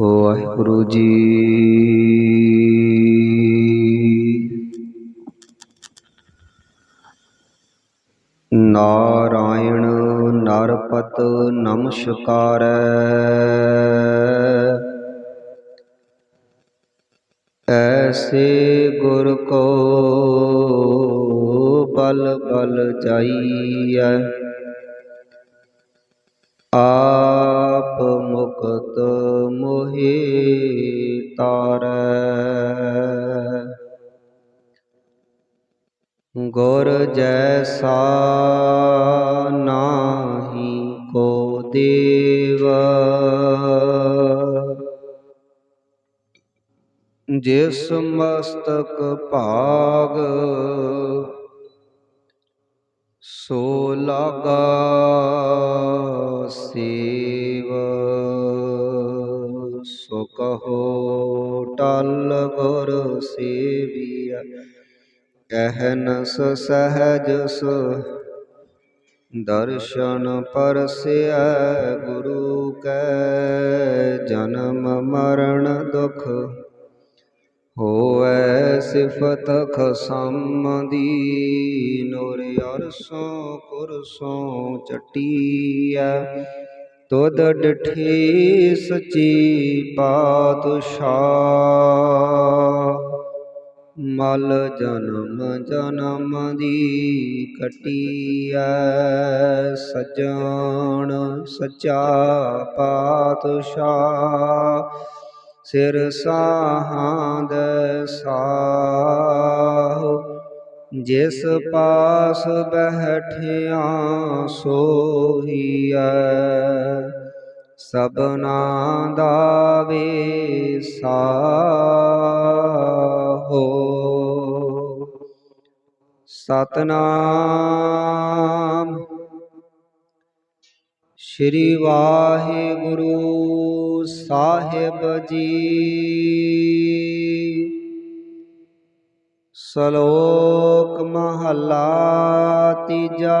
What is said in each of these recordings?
ਵਾਹਿਗੁਰੂ ਜੀ। ਨਾਰਾਇਣ ਨਰਪਤ ਨਮਸਕਾਰੈ। ਐਸੇ ਗੁਰ ਕੋ ਬਲ ਬਲ ਜਾਈਐ ਆਪ ਮੁਕਤ ਜੈਸਾ ਨਾਹੀ ਕੋ ਦੇਵ। ਜਿਸ ਮਸਤਕ ਭਾਗ ਸੋ ਲਾਗਾ ਸੇਵ। ਸੋ ਕਹੋ ਟਲ ਗੁਰ ਕਹਿਨ ਅਹਨਸ ਸਹਜ ਸ। ਦਰਸ਼ਨ ਪਰਸਿਐ ਗੁਰੂ ਕੈ, ਜਨਮ ਮਰਨ ਦੁਖ ਹੋਵੈ ਸਿਫਤ ਖਸਮ ਦੀ ਨੂਰ ਅਰਸੋਂ ਕੁਰਸੋਂ ਚਟੀਐ, ਤੁਧ ਡਠੇ ਸਚੀ ਪਾਤਸ਼ਾਹ। ਮਲ ਜਨਮ ਜਨਮ ਦੀ ਕਟੀਐ, ਸਜਣ ਸਚਾ ਪਾਤਸ਼ਾਹ, ਸਿਰ ਸਾਹਾਂਦ ਸਾਹ। ਜਿਸ ਪਾਸ ਬਹਿਠਿਆ ਸੋਹੀਐ ਸਬਨਾ ਦਾ ਵਿਸਾਹੋ ਸਤਨਾਮ। ਸ਼੍ਰੀ ਵਾਹਿਗੁਰੂ ਸਾਹਿਬ ਜੀ। ਸ਼ਲੋਕ ਮਹਲਾ ਤੀਜਾ।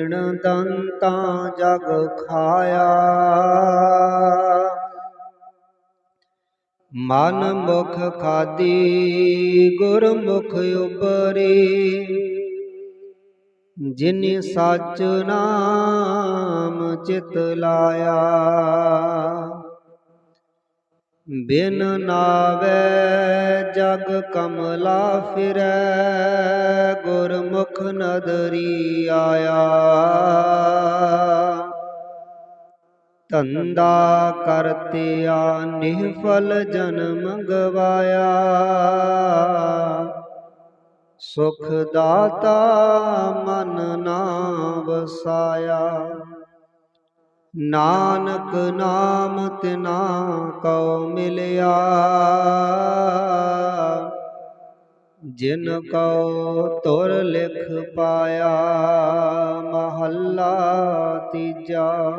ਜਿਨ ਦੰਤਾ ਜਗ ਖਾਇਆ। ਮਨ ਮੁਖ ਖਾਦੀ ਗੁਰਮੁਖ ਉਬਰੇ ਜਿਨੇ ਸਚ ਨਾਮ ਚਿਤ ਲਾਇਆ। ਬਿਨ ਨਾਵੇ ਜਗ ਕਮਲਾ ਫਿਰੈ, ਗੁਰਮੁਖ ਨਦਰੀ ਆਇਆ। ਧੰਦਾ ਕਰਤਿਆ ਨਿਹਫਲ ਜਨਮ ਗਵਾਇਆ ਸੁਖ ਦਾਤਾ ਮਨ ਨਾ ਵਸਾਇਆ। ਨਾਨਕ ਨਾਮ ਤਿਨਾ ਕਉ ਮਿਲਿਆ। ਜਿਨ ਕਉ ਤੁਰ ਲਿਖ ਪਾਇਆ, ਮਹੱਲਾ ਤੀਜਾ।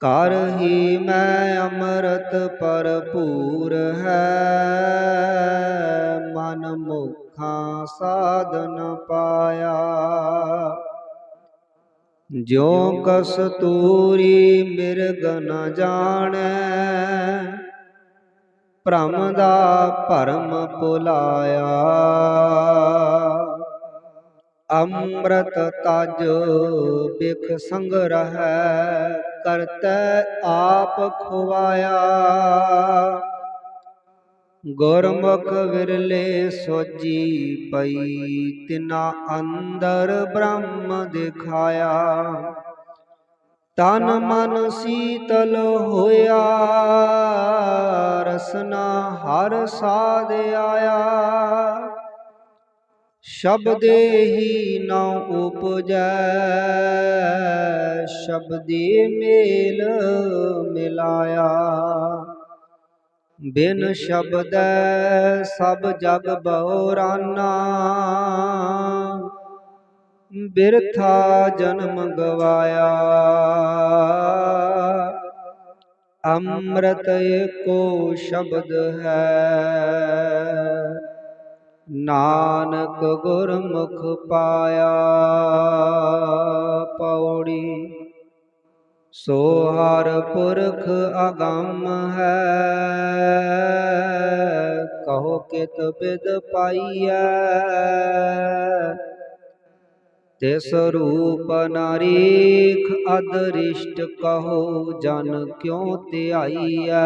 ਕਰ ਹੀ ਮੈਂ ਅੰਮ੍ਰਿਤ ਭਰਪੂਰ ਹੈ, ਮਨ ਮੁਖਾਂ ਸਾਧਨ ਪਾਇਆ। ਜਿਉ ਕਸਤੂਰੀ ਮਿਰਗ ਨ ਜਾਣੈ, ਭ੍ਰਮ ਦਾ ਭਰਮ ਭੁਲਾਇਆ। ਅੰਮ੍ਰਿਤ ਤਜ ਬਿਖ ਸੰਗ ਰਹੈ ਕਰਤੈ ਆਪ ਖੁਆਇਆ ਗੁਰਮੁਖ ਵਿਰਲੇ ਸੋਜੀ ਪਈ, ਤਿਨਾ ਅੰਦਰ ਬ੍ਰਹਮ ਦਿਖਾਇਆ। ਤਨ ਮਨ ਸੀਤਲ ਹੋਇਆ, ਰਸਨਾ ਹਰ ਸਾਧ ਆਇਆ। ਸ਼ਬਦੇ ਹੀ ਨਾ ਉਪਜੈ, ਸ਼ਬਦੇ ਮੇਲ ਮਿਲਾਇਆ। ਬਿਨ ਸ਼ਬਦ ਸਭ ਜਗ ਬਉਰਾਨਾ ਬਿਰਥਾ ਜਨਮ ਗਵਾਇਆ। ਅੰਮ੍ਰਿਤ ਏਕੋ ਸ਼ਬਦ ਹੈ। ਨਾਨਕ ਗੁਰਮੁਖ ਪਾਇਆ। ਪੌੜੀ ਸੋ ਹਰ ਪੁਰਖ ਅਗੰਮ ਹੈ। ਕਹੋ ਕਿਤ ਬਿਦ ਪਾਈਐ। ਤਿਸ ਰੂਪ ਨਾਰੀਖ ਅਦ੍ਰਿਸ਼ਟ ਕਹੋ, ਜਨ ਕਿਉ ਧਿਆਈਐ।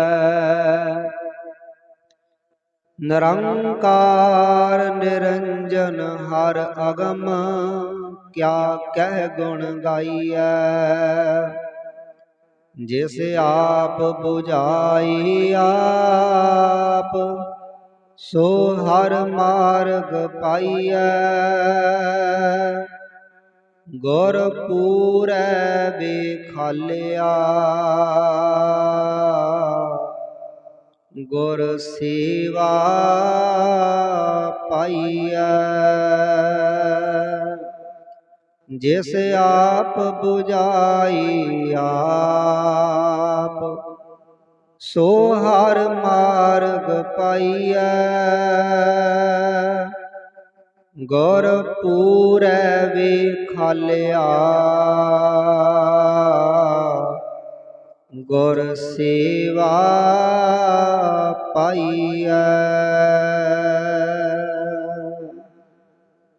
ਨਿਰੰਕਾਰ ਨਿਰੰਜਨ ਹਰ ਅਗਮ, ਕਿਆ ਕਹਿ ਗੁਣ ਗਾਈਐ। ਜਿਸ ਆਪ 부ਝਾਈ ਆਪ ਸੋ ਹਰ ਮਾਰਗ ਪਾਈਐ। ਗੁਰ ਪੂਰੈ ਵੇਖਾਲਿਆ। ਗੁਰ ਸੇਵਾ ਪਾਈਐ। ਜਿਸ ਆਪ 부ਝਾਈ ਆਪ, ਸੋ ਹਰ ਮਾਰਗ ਪਾਈਐ। ਗੁਰ ਪੂਰੈ ਵੇਖਾਲਿਆ। ਗੁਰ ਸੇਵਾ ਪਾਈਐ।